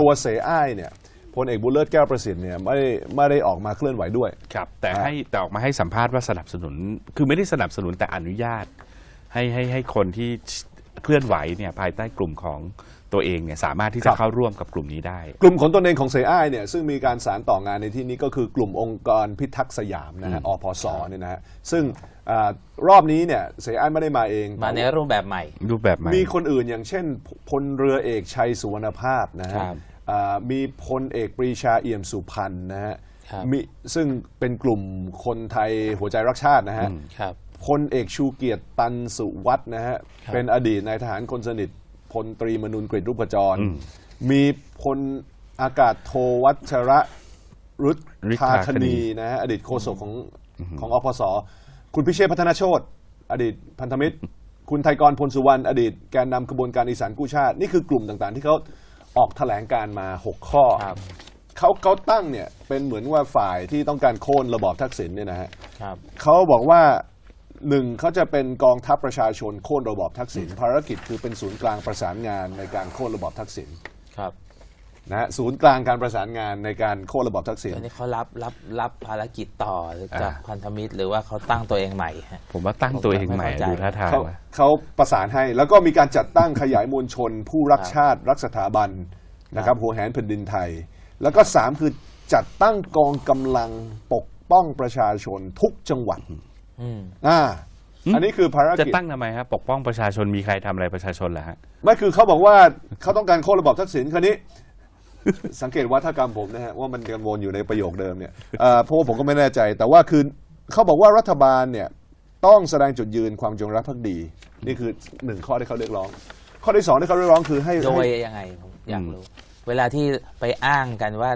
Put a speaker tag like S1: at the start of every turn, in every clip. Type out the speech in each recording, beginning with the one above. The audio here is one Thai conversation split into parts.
S1: ตัวเสอ้ายเนี่ยพลเอกบุญเลิศแก้วประสิทธิ์เนี่ยไม่ได้ไม่ได้ออกมาเคลื่อนไหวด้วย
S2: ครับแต่
S1: อ่า
S2: ให้แต่ออกมาให้สัมภาษณ์ว่าสนับสนุน คือไม่ได้สนับสนุนแต่อนุญาต ให้ให้ให้คนที่เคลื่อนไหวเนี่ยภายใต้กลุ่มของ ตัวเองเนี่ยสามารถที่จะเข้าร่วมกับกลุ่มนี้ได้
S1: กลุ่มของตนเองของเสอ้ายเนี่ยซึ่งมีการสารต่องานในที่นี้ก็คือกลุ่มองค์กรพิทักษ์สยามนะฮะอพสเนี่ยนะฮะซึ่งอารอบนี้เนี่ยเสอ้ายไม่ได้มาเอง
S3: มาในรูปแบบใหม่
S2: รูปแบบใหม่
S1: มีคนอื่นอย่างเช่นพลเรือเอกชัยสุวรรณภาพนะฮะ
S3: ครับ
S1: อ่ามีพลเอกปรีชาเอี่ยมสุพรรณนะฮะ
S3: ครับ
S1: มีซึ่งเป็นกลุ่มคนไทยหัวใจรักชาตินะฮะ
S3: ครับ
S1: พลเอกชูเกียรติตันสุวัฒน์นะฮะ
S3: ครับ
S1: เป็นอดีตนายทหารคนสนิท พลตรีมนุนกฤษรูปจร มีพลอากาศโทวัชระรุ
S2: ฤท
S1: ธา
S2: ธา
S1: ค
S2: คณี
S1: ณีนะฮะอดีตโฆษกของของอพสคุณพิเชษพัฒนาโชตอดีตพันธมิตร คุณไทยกรพลสุวรรณอดีตแกนนำขบวนการอีสานกู้ชาติ นี่คือกลุ่มต่างๆ ที่เขาออกแถลงการมา 6 ข้อ
S3: ครับ
S1: เขาเขาตั้งเนี่ยเป็นเหมือนว่าฝ่ายที่ต้องการโค่นระบอบทักษิณเนี่ยนะฮะ
S3: ครับ
S1: เขาบอกว่า หนึ่งเขาจะเป็นกองทัพประชาชนโค่นระบอบทักษิณภารกิจคือเป็นศูนย์กลางประสานงานในการโค่นระบอบทักษิณ
S3: ครับ
S1: นะฮะศูนย์กลางการประสานงานในการโค่นระบอบทักษิณ
S3: อันนี้เขารับรับรับภารกิจต่อหรือจาก
S2: อ่า
S3: พันธมิตร หรือว่าเขาตั้งตัวเองใหม่ฮะ
S2: ผมว่าตั้งตัวเองใหม่
S3: ผมไม่เข้าใจ
S2: ดูท่าทาง
S1: เขา
S2: ว่า
S1: เขาประสานให้แล้วก็มีการจัดตั้งขยายมวลชน ผู้รักชาติ รักสถาบันนะครับหัวแหนแผ่นดินไทย แล้วก็สามคือจัดตั้งกองกำลังปกป้องประชาชนทุกจังหวัด
S3: อืม
S1: อ่า อันนี้คือภาร
S2: จะ
S1: กิจ
S2: ตั้งทำไมครับปกป้องประชาชนมีใครทำอะไรประชาชนเหรอฮะ
S1: ไม่คือเขาบอกว่าเขาต้องการโค่นระบอบทักษิณคราวนี้ สังเกตวัฒกรรมผมนะฮะว่ามันยังวนอยู่ในประโยคเดิมเนี่ยเอ่อเพราะว่าผมก็ไม่แน่ใจ แต่ว่าคือเขาบอกว่ารัฐบาลเนี่ยต้องแสดงจุดยืนความจงรักภักดี นี่คือหนึ่งข้อที่เขาเรียกร้อง ข้อที่สองที่เขาเรียกร้องคือให้
S3: โดย
S1: ให้
S3: ยังไงผมอยากรู้ เวลาที่ไปอ้างกันว่า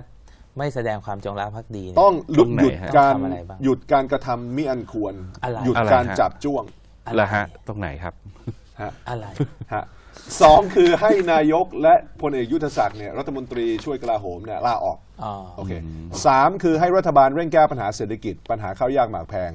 S3: ไม่แสดงความจงรักภักดีเนี่ย
S1: ต้องหยุด
S2: ตรงไหน
S1: หยุด
S2: ฮะ
S1: การ
S3: ต้องทำอะไรบ้าง
S1: หยุดการกระทำมิอันควร
S3: อะไร
S1: หยุด
S2: อะไร
S1: การ
S2: ฮะ
S1: จับจ้วง
S3: อะไร
S2: แล้วฮะ ตรงไหนครับ
S1: ฮะ
S3: อะไร
S1: ฮะสองคือให้นายกและพลเอกยุทธศักดิ์เนี่ยรัฐมนตรีช่วยกลาโหมเนี่ยลาออก
S3: อ๋อ
S1: โอเคสามคือให้รัฐบาลเร่งแก้ปัญหาเศรษฐกิจ ปัญหาข้าวยากหมากแพง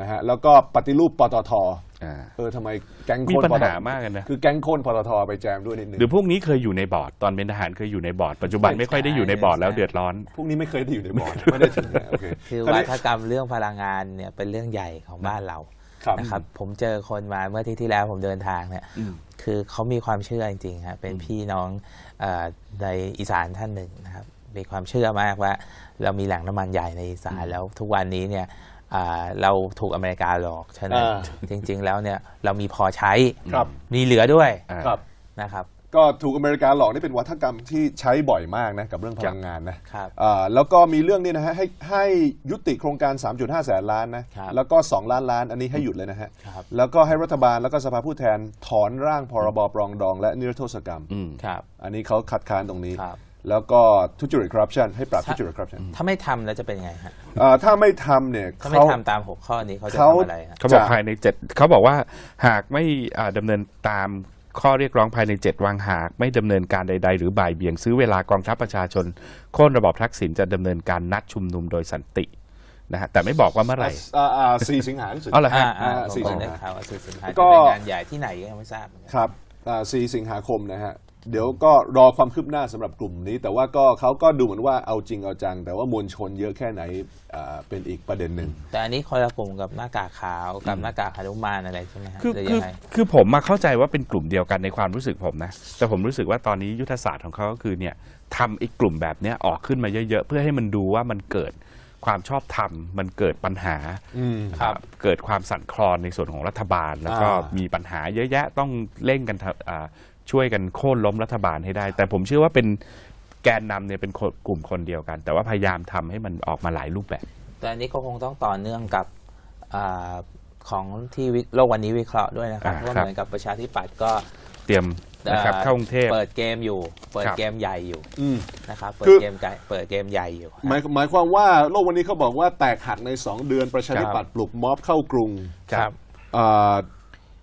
S1: นะฮะแล้วก็ปฏิรูปปตท
S2: อ่า
S1: เออทำไมแก๊ง
S2: มี
S1: โค่น
S2: ปัญ
S1: ปต
S2: หามากเลยนะ
S1: คือแก๊งโค่นปตทไปแจมด้วยนิดนึง
S2: หรือพวกนี้เคยอยู่ในบอร์ดตอนเป็นทหารเคยอยู่ในบอร์ดปัจจุบันไม่ค่อยได้อยู่ในบอร์ดแล้วเดือดร้อน
S1: พวกนี้ไม่เคยได้อยู่ในบอร์ดไม่ได้ถึงนะโอเค
S3: คือ
S1: ราว
S3: วั
S1: นี้
S3: ฒกรรมเรื่องพลังงานเนี่ยเป็นเรื่องใหญ่ของบ้านเรา
S1: ครับ
S3: นะครับผมเจอคนมาเมื่อที่ที่แล้วผมเดินทางเนี่ยคือเขามีความเชื่อจริงๆครับเป็นพี่น้องเออในอีสานท่านหนึ่งนะครับมีความเชื่อมากว่า เรามีแหล่งน้ำมันใหญ่ในอีสานแล้วทุกวันนี้เนี่ยอ่า เราถูกอเมริกาหลอกฉะนั้น
S1: อ่า
S3: จริง ๆ แล้วเนี่ยเรามีพอใช้
S1: ครับ
S3: มีเหลือด้วย
S2: อ่า
S1: ครับ
S3: นะครับ
S1: ก็ถูกอเมริกาหลอกนี่เป็นวัฒกรรมที่ใช้บ่อยมากนะกับเรื่องพลังงานนะครับอ่าแล้วก็มีเรื่องนี้นะฮะให้ให้ยุติโครงการ 3.5 แสนล้านนะครับแล้วก็ 2 ล้านล้านอันนี้ให้หยุดเลยนะฮะ
S3: ครับ
S1: แล้วก็ให้รัฐบาลแล้วก็สภาผู้แทนถอนร่างพรบปรองดอง และนิรโทษกรรม
S2: อืม
S3: ครับ
S1: อันนี้เขาคัดค้านตรงนี้
S3: ครับ
S1: แล้วก็ทุจริตคอร์รัปชันให้ปรับทุจริตคอร์รัปชัน
S3: ถ้าไม่ทำแล้วจะเป็นยังไงฮะ
S1: ถ้าไม่ทำเนี่ย
S3: ถ้าไม่
S1: เขา
S3: ทำตามหกข้อนี้เขาจะ
S1: เขา
S3: ทำอะไรฮะ
S2: เขาบอก
S1: จะ
S2: ภายในเจ็ดเขาบอกว่าหากไม่อ่าดำเนินตามข้อเรียกร้องภายในเจ็ดวังหาก ไม่ดำเนินการใด ๆ หรือบ่ายเบี่ยงซื้อเวลากองทัพประชาชนโค่นระบอบทักษิณจะดำเนินการนัดชุมนุมโดยสันตินะฮะแต่ไม่บอกว่าเมื่อไหร่
S1: อ่าอ่าสี่สิงหารู้สึก
S2: เอาเหรอฮะ
S3: อ่าอ่า
S1: อ่า
S3: ผม
S1: สี่
S3: ก็
S1: สิงหา
S3: ได้ข่าวว่าสี่สิงหา
S1: ก็
S3: จะเป็นงานใหญ่ที่ไหนก็ยังไม่ทราบเหมือนกัน
S1: ครับอ่า4สิงหาคมนะฮะ เดี๋ยวก็รอความคืบหน้าสำหรับกลุ่มนี้ แต่ว่าก็เขาก็ดูเหมือนว่าเอาจริงเอาจัง แต่ว่ามวลชนเยอะแค่ไหนอ่าเป็นอีกประเด็นหนึ่ง
S3: แต่อันนี้คนละกลุ่มกับหน้ากากขาวกับหน้ากากหนุมานอะไรใช่ไหมฮะ
S2: คือ
S3: หรือ
S2: คื
S3: ยั
S2: อง
S3: ไง
S2: คือผมมาเข้าใจว่าเป็นกลุ่มเดียวกันในความรู้สึกผมนะ แต่ผมรู้สึกว่าตอนนี้ยุทธศาสตร์ของเขาก็คือเนี่ยทำไอ้กลุ่มแบบเนี้ยออกขึ้นมาเยอะๆ เพื่อให้มันดูว่ามันเกิดความชอบธรรมมันเกิดปัญหา
S3: ครับ
S2: เกิดความสั่นคลอนในส่วนของรัฐบาล แล้วก็
S1: อ่ามี
S2: มีปัญหาเยอะแยะต้องเร่งกันทำอ่า ช่วยกันโค่นล้มรัฐบาลให้ได้ แต่ผมเชื่อว่าเป็นแกนนำเนี่ยเป็นคนกลุ่มคนเดียวกัน แต่ว่าพยายามทำให้มันออกมาหลายรูปแบบ
S3: แต่อันนี้ก็คงต้องต่อเนื่องกับอาของที่วิโลกวันนี้วิเคราะห์ด้วยนะครับ
S2: อ่า
S3: เพราะว่า
S2: ครับ
S3: เหมือนกับประชาธิปัตย์ก็
S2: เตรียมนะครับ
S3: อ่
S2: เข้ากรุงเทพ
S3: เปิดเกมอยู่ เปิด
S2: ครับ
S3: เกมใหญ่อยู่
S1: อืม
S3: นะครับเปิ
S1: คื
S3: ด
S1: อ
S3: เกมใหญ่เปิดเกมใหญ่อยู่
S1: หมายหมายความว่าโลกวันนี้เขาบอกว่าแตกหักใน 2 เดือนประชาธิปัตย์ปลุกม็อบเข้ากรุง
S3: ครับ
S1: อ่า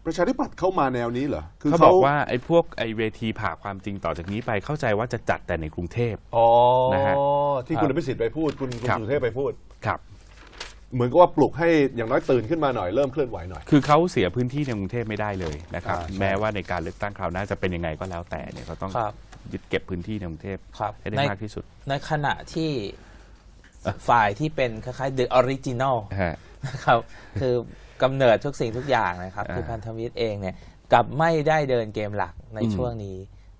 S1: ประชาธิปัตย์เข้ามาแนวนี้เหรอคือ
S2: เขาบอกว่าไอ้พวกไอ้เวทีผ่าความจริงต่อจากนี้ไปเข้าใจว่าจะจัดแต่ในกรุงเทพ
S1: อ๋อ
S2: นะฮะ
S1: ที่คุณอภิสิทธิ์ไปพูดคุณคุณ
S2: ครับ
S1: สุเทพไปพูด
S2: ครับ
S1: เหมือนกับว่าปลุกให้อย่างน้อยตื่นขึ้นมาหน่อยเริ่มเคลื่อนไหวหน่อย
S2: คือเขาเสียพื้นที่ในกรุงเทพไม่ได้เลยนะครับ
S1: อ่าใช่
S2: แม้ว่าในการเลือกตั้งคราวหน้าจะเป็นยังไงก็แล้วแต่เนี่ยเขาต้อง
S3: ครับ
S2: ยึดเก็บพื้นที่ในกรุงเทพ
S3: ครับ
S2: ให้ได้
S3: ใน
S2: มากที่สุด
S3: ในขณะที่ฝ่ายที่เป็นคล้ายๆ the original
S2: ฮะ
S3: นะครับคือ กำเนิดทุกสิ่งทุกอย่างนะครับ
S2: อ่า
S3: คือพันธมิตรเองเนี่ยกลับไม่ได้เดินเกมหลักใน
S2: อืม
S3: ช่วงนี้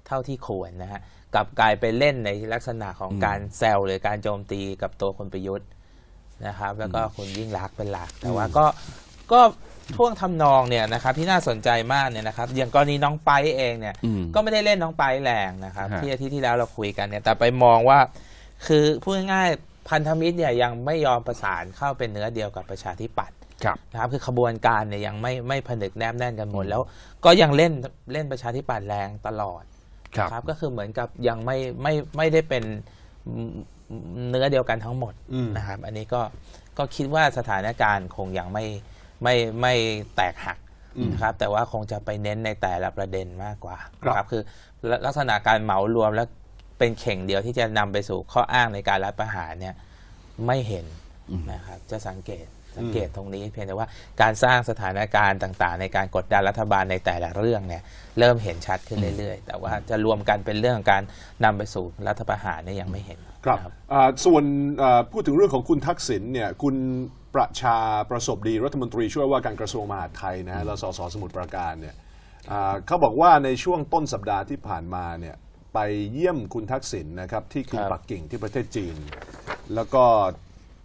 S3: เท่าที่ควรนะฮะกลับกลายไปเล่นในลักษณะของ
S2: อืม
S3: การแซวหรือการโจมตีกับตัวคุณประยุทธ์นะครับ แล้วก็คุณยิ่งรักษณ์เป็นหลัก แต่ว่าก็ก็ท่วงทำนองเนี่ยนะครับที่น่าสนใจมากเนี่ยนะครับอย่างกรณีน้องไปเองเนี่ย
S2: อืม
S3: ก็ไม่ได้เล่นน้องไปแรงนะครับ
S2: ฮะ
S3: ที่อาทิตย์ที่แล้วเราคุยกันเนี่ยแต่ไปมองว่าคือพูดง่ายๆพันธมิตรเนี่ยยังไม่ยอมประสานเข้าเป็นเนื้อเดียวกับประชาธิปัตย์
S2: ครับ
S3: นะครับคือขบวนการเนี่ยยังไม่ไม่ผนึกแนบแน่นกันหมดแล้ว ก็ยังเล่นเล่นประชาธิปัตย์แรงตลอด
S2: ครับ
S3: นะครับก็คือเหมือนกับยังไม่ไม่ไม่ได้เป็นเนื้อเดียวกันทั้งหมด
S1: อืม
S3: นะครับ อันนี้ก็ก็คิดว่าสถานการณ์คงยังไม่ไม่ไม่แตกหัก
S1: อืม
S3: นะครับแต่ว่าคงจะไปเน้นในแต่ละประเด็นมากกว่า
S1: ครับ
S3: นะคือลักษณะการเหมารวมแล้วเป็นเข่งเดียวที่จะนำไปสู่ข้ออ้างในการรัฐประหารเนี่ยไม่เห็น
S2: อืม
S3: นะครับจะสังเกต สังเกตตรงนี้เพียงแต่ว่าการสร้างสถานการณ์ต่าง ๆ ในการกดดันรัฐบาลในแต่ละเรื่องเนี่ยเริ่มเห็นชัดขึ้นเรื่อย ๆ แต่ว่าจะรวมกันเป็นเรื่องของการนำไปสู่รัฐประหารเนี่ยยังไม่เห็น
S1: ครับ
S3: นะ
S1: อ่าส่วนอ่าพูดถึงเรื่องของคุณทักษิณเนี่ยคุณประชาประสบดีรัฐมนตรีช่วยว่าการกระทรวงมหาดไทยนะฮะแล้วสสสมุทรปราการเนี่ยอ่าเขาบอกว่าในช่วงต้นสัปดาห์ที่ผ่านมาเนี่ยไปเยี่ยมคุณทักษิณนะครับที่กรุง
S3: ครับ
S1: ปักกิ่งที่ประเทศจีน แล้วก็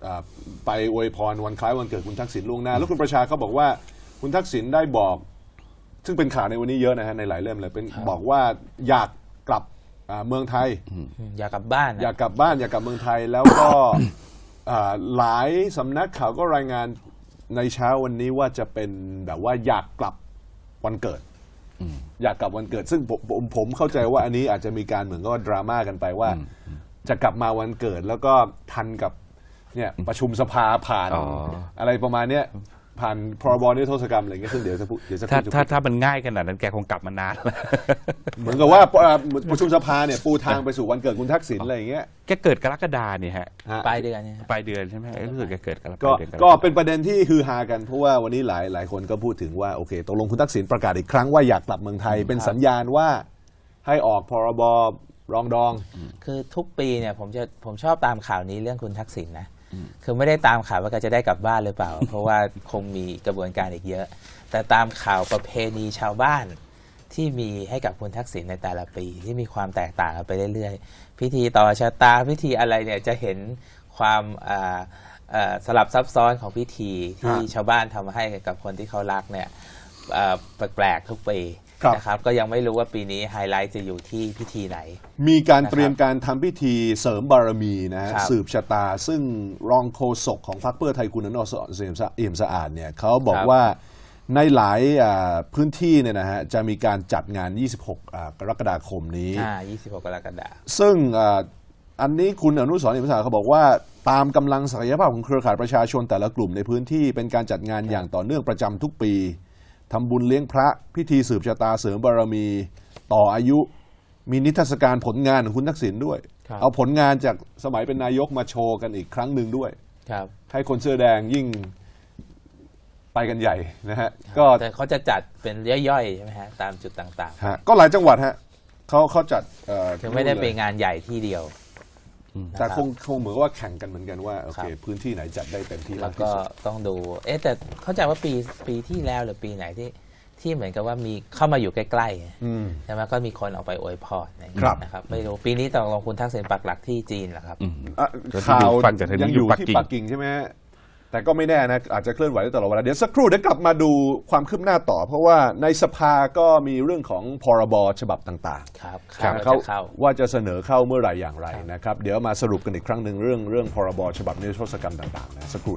S1: อ่าไปอวยพรวันคล้ายวันเกิดคุณทักษิณล่วงหน้า แล้วคุณประชาเขาบอกว่าคุณทักษิณได้บอก ซึ่งเป็นข่าวในวันนี้เยอะนะฮะในหลายเล่มเลยเป็นบอกว่าอยากกลับอ่าเมืองไทย
S3: อืมอยากกลับบ้านนะ
S1: อยากกลับบ้านอยากกลับเมืองไทยแล้วก็ อ่าหลายสำนักข่าวก็รายงานในเช้าวันนี้ว่าจะเป็นแบบว่าอยากกลับวันเกิดอยากกลับวันเกิด ซึ่งผมผมผมเข้าใจว่าอันนี้อาจจะมีการเหมือนก็ดราม่ากันไปว่า จะกลับมาวันเกิดแล้วก็ทันกับ เนี่ยประชุมสภาผ่าน
S2: อ๋อ
S1: อะไรประมาณเนี้ยผ่านพรบนิรโทษกรรมอะไรเงี้ยซึ่งเดี๋ยวจะพูดเดี๋ยวจะ
S2: ถ้า
S1: พูด
S2: ถ้าถ้ามันง่ายขนาดนั้นแกคงกลับมานานแล้ว
S1: เหมือนกับว่าเอ่อประชุมสภาเนี่ยปูทางไปสู่วันเกิดคุณทักษิณอะไรอย่างเงี้ย
S2: แกเกิดกรกฎาเนี่ยฮะ
S1: ฮะ
S3: ปลายเดือนเนี่ยครับ
S2: ปลายเดือนใช่ไหมเอ้ยรู้สึกแกเกิดกร
S1: ก็
S2: ปลายเดือนร
S1: ก็
S2: ฎา
S1: เป็นประเด็นที่ฮือฮากันเพราะว่าวันนี้หลายหลายคนก็พูดถึงว่าโอเคตกลงคุณทักษิณประกาศอีกครั้งว่าอยากกลับเมืองไทย เป็นสัญญาณว่าให้ออกพรบรองดอง
S3: คือทุกปีเนี่ยผมจะผมชอบตามข่าวนี้เรื่องคุณทักษิณนะ คือไม่ได้ตามข่าวว่าแกจะได้กลับบ้านหรือเปล่า เพราะว่าคงมีกระบวนการอีกเยอะ แต่ตามข่าวประเพณีชาวบ้านที่มีให้กับคุณทักษิณในแต่ละปี ที่มีความแตกต่างกันไปเรื่อยๆ พิธีต่อชะตาพิธีอะไรเนี่ยจะเห็นความอ่าเอ่อสลับซับซ้อนของพิธีที่
S1: ฮะ
S3: ชาวบ้านทำให้กับคนที่เขารักเนี่ยเอ่อแปลกๆทุกปี
S1: ครับ
S3: นะครับก็ยังไม่รู้ว่าปีนี้ไฮไลท์จะอยู่ที่พิธีไหน
S1: มีการ
S3: นะครับ
S1: เตรียมการทำพิธีเสริมบารมีนะฮะ
S3: ครับ
S1: สืบชะตา ซึ่งรองโฆษกของพรรคเพื่อไทยคุณอนุสรณ์เอี่ยมสะเอี่ยมสะอาดเนี่ยเขาบอก
S3: ครับ
S1: ว่าในหลายอ่าพื้นที่เนี่ยนะฮะจะมีการจัดงาน 26อ่ากรกฎาคมนี้
S3: อ่า26 กรกฎาคม
S1: ซึ่งอ่าอันนี้คุณอนุสรณ์เอี่ยมสะอาดเขาบอกว่าตามกำลังศักยภาพของเครือข่ายประชาชนแต่ละกลุ่มในพื้นที่เป็นการจัดงานอย่างต่อเนื่องประจำทุกปี ทำบุญเลี้ยงพระพิธีสืบชะตาเสริมบารมีต่ออายุ มีนิทรรศการผลงานของคุณทักษิณด้วย
S3: ครับ
S1: เอาผลงานจากสมัยเป็นนายกมาโชว์กันอีกครั้งหนึ่งด้วย
S3: ครับ
S1: ให้คนเสื้อแดงยิ่งไปกันใหญ่นะฮะก็
S3: แต่เขาจะจัดเป็นย่อยๆใช่ไหมฮะตามจุดต่าง
S1: ฮะก็หลายจังหวัดฮะเขาเขาจัดเอ่อ
S3: ๆคือไม่ได้
S1: นู่น
S3: เป็
S1: เล
S3: น
S1: ย
S3: งานใหญ่ที่เดียว
S1: แต่
S3: นะครับ
S1: คงคงเหมือนกับว่าแข่งกันเหมือนกันว่าโอเค
S3: ครับ
S1: พื้นที่ไหนจัดได้เต็มที่
S3: แล้
S1: มาวกที่
S3: ก็
S1: สุด
S3: ต้องดู เอ๊ะแต่เข้าใจว่าปีปีที่แล้วหรือปีไหนที่ที่เหมือนกับว่ามีเข้ามาอยู่ใกล้ๆ
S1: อืม
S3: ใช่ไหมก็มีคนออกไปอวยพรอะไรอย่าง
S1: ครั
S3: เงี้
S1: บ
S3: ยนะครับไม่รู้ปีนี้ตกลงคุณทักษิณปักหลักที่จีนเหรอครับ
S2: อืม
S1: อะ
S2: แล้วที่
S1: ข่าว
S2: ดูฟังจากทางนี้
S1: ยังอยู่
S2: อยู่ปัก
S1: ที่
S2: กิ่ง
S1: ปักกิ่งใช่ไหมฮะ แต่ก็ไม่แน่นะ อาจจะเคลื่อนไหวได้ตลอดเวลาเดี๋ยวสักครู่เดี๋ยวกลับมาดูความคืบหน้าต่อ เพราะว่าในสภาก็มีเรื่องของพรบฉบับต่าง
S3: ครับ
S1: ๆ
S3: ข่าว
S1: เขา
S3: จะเข้า
S1: ว่าจะเสนอเข้าเมื่อไหร่อย่างไรนะครับ เดี๋ยวมาสรุปกันอีกครั้งหนึ่งเรื่องเรื่องพรบฉบับนิรโทษกรรมต่างๆนะสักครู่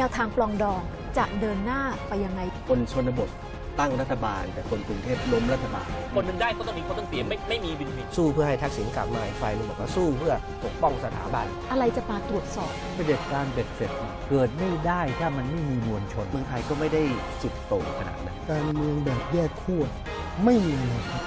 S4: นวทางปลองดองจะเดินหน้าไปยังไง
S5: คนชนบทตั้งรัฐบาล แต่คนกรุงเทพล้มรัฐบาล
S6: คนหนึ่งได้ก็ต้องมีคนต้องเสียไม่ไม่มีวินวิน
S5: สู้เพื่อให้ทักษิณกลับมาอีกฝ่ายหนึงบอกว่าสู้เพื่อปกป้องสถาบัน
S4: อะไรจะมาตรวจสอบ
S7: เผด็จการเบ็ดเสร็จเกิดไม่ได้ถ้ามันไม่มีมวลชน
S5: เมืองไทยก็ไม่ได้สุดโต่งขนาดนั้น
S8: การเมืองแบบแยกขั้วไม่มีเลยครับ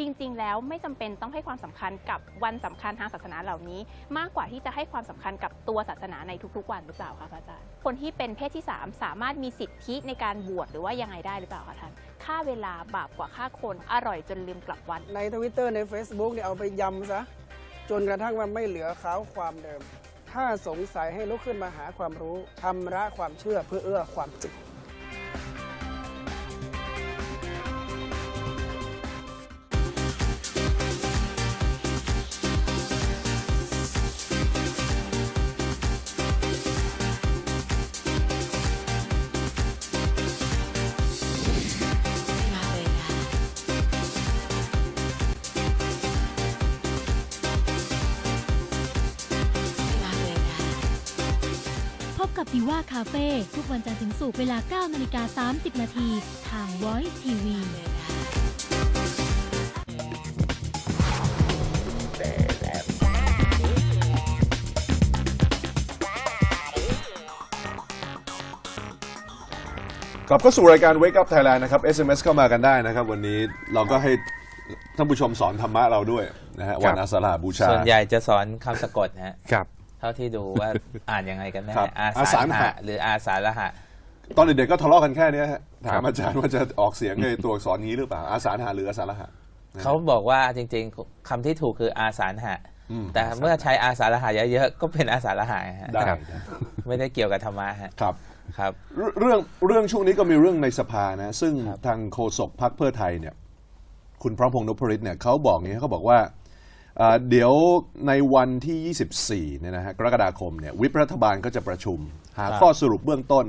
S9: จริง ๆ แล้วไม่จำเป็นต้องให้ความสำคัญกับวันสำคัญทางศาสนาเหล่านี้ มากกว่าที่จะให้ความสำคัญกับตัวศาสนาในทุกๆ วันหรือเปล่าคะพระอาจารย์ คนที่เป็นเพศที่ 3 สามารถมีสิทธิในการบวชหรือว่ายังไงได้หรือเปล่าคะท่านค่าเวลาบาปกว่าค่าคนอร่อยจนลืมกลับวัด
S8: ในทวิตเตอร์ใน Facebook เนี่ยเอาไปยำซะจนกระทั่งว่าไม่เหลือขาวความเดิม ถ้าสงสัยให้ลุกขึ้นมาหาความรู้ชำระความเชื่อเพื่อเอื้อความจริง
S10: บกับดีว่าคาเฟ่ทุกวันจันทร์ถึงศุกร์เวลา 9 นาฬิกา 30 นาที ทาง Voice TV
S1: กลับเข้าสู่รายการ Wake Up Thailand นะครับ SMS เข้ามากันได้นะครับ วันนี้เราก็ให้ท่านผู้ชมสอนธรรมะเราด้วยนะฮะวันอาสาฬหบูชา
S3: ส่วนใหญ่จะสอนคำสะกดนะฮะ
S2: ครับ
S3: เท่าที่ดูว่าอ่านยังไงกันแน่
S1: ครับ
S3: อา
S1: อา
S3: สา
S1: สา
S3: ฬ
S1: ฬ
S3: หะ
S1: หะ
S3: หรืออาสาฬหะ
S1: ตอนเด็กๆก็ทะเลาะกันแค่เนี้ยฮะถา
S2: ครั
S1: ม
S2: บ
S1: อาจารย์ว่าจะออกเสียงในตัวอักษรนี้หรือเปล่าอาสาฬหะหรืออาสาฬหะ
S3: เขาบอกว่าจริงๆคำที่ถูกคืออาสาฬหะ
S1: อืม
S3: แต่เมื่อใช้อาสาฬหะเยอะๆก็เป็นอาสาฬหะฮะ
S1: ได้
S2: ครับ
S1: ได้
S3: ไม่ได้เกี่ยวกับธรรมะฮะ
S1: ครับ
S3: ครับ
S1: เรื่องเรื่องช่วงนี้ก็มีเรื่องในสภานะ ซึ่ง
S3: ครับ
S1: ทางโฆษกพรรคเพื่อไทยเนี่ย คุณพร้อมพงษ์นพริตเนี่ยเขาบอกอย่างนี้เขาบอกว่าอ่า เดี๋ยวในวันที่ 24เนี่ยนะฮะกรกฎาคมเนี่ยวิปรัฐบาลก็จะประชุม หาข้อสรุปเบื้องต้น